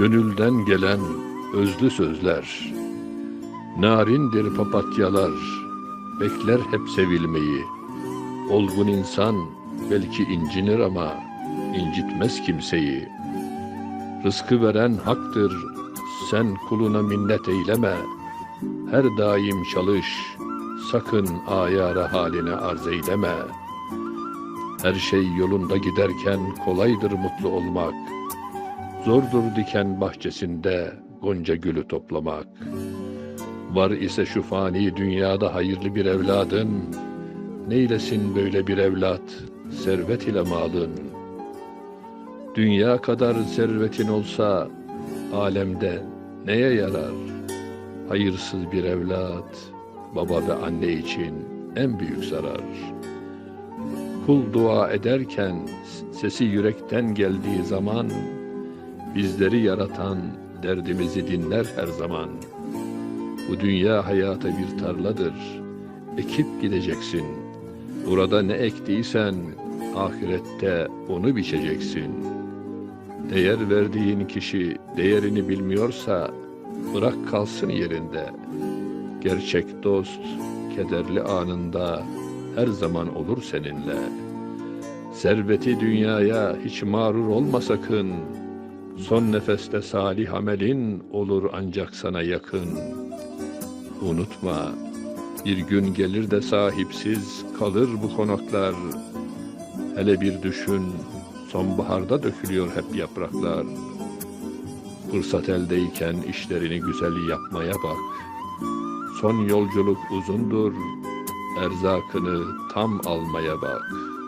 Gönülden gelen özlü sözler, narindir papatyalar, bekler hep sevilmeyi. Olgun insan belki incinir ama incitmez kimseyi. Rızkı veren haktır, sen kuluna minnet eyleme. Her daim çalış, sakın ayara haline arz eyleme. Her şey yolunda giderken kolaydır mutlu olmak. Zordur diken bahçesinde gonca gülü toplamak. Var ise şu fani dünyada hayırlı bir evladın, neylesin böyle bir evlat, servet ile malın. Dünya kadar servetin olsa, alemde neye yarar? Hayırsız bir evlat, baba ve anne için en büyük zarar. Kul dua ederken sesi yürekten geldiği zaman, bizleri yaratan derdimizi dinler her zaman. Bu dünya hayata bir tarladır, ekip gideceksin. Burada ne ektiysen, ahirette onu biçeceksin. Değer verdiğin kişi değerini bilmiyorsa, bırak kalsın yerinde. Gerçek dost, kederli anında her zaman olur seninle. Serveti dünyaya hiç mağrur olma sakın. Son nefeste salih amelin olur ancak sana yakın. Unutma, bir gün gelir de sahipsiz kalır bu konaklar. Hele bir düşün, sonbaharda dökülüyor hep yapraklar. Fırsat eldeyken işlerini güzel yapmaya bak. Son yolculuk uzundur, erzakını tam almaya bak.''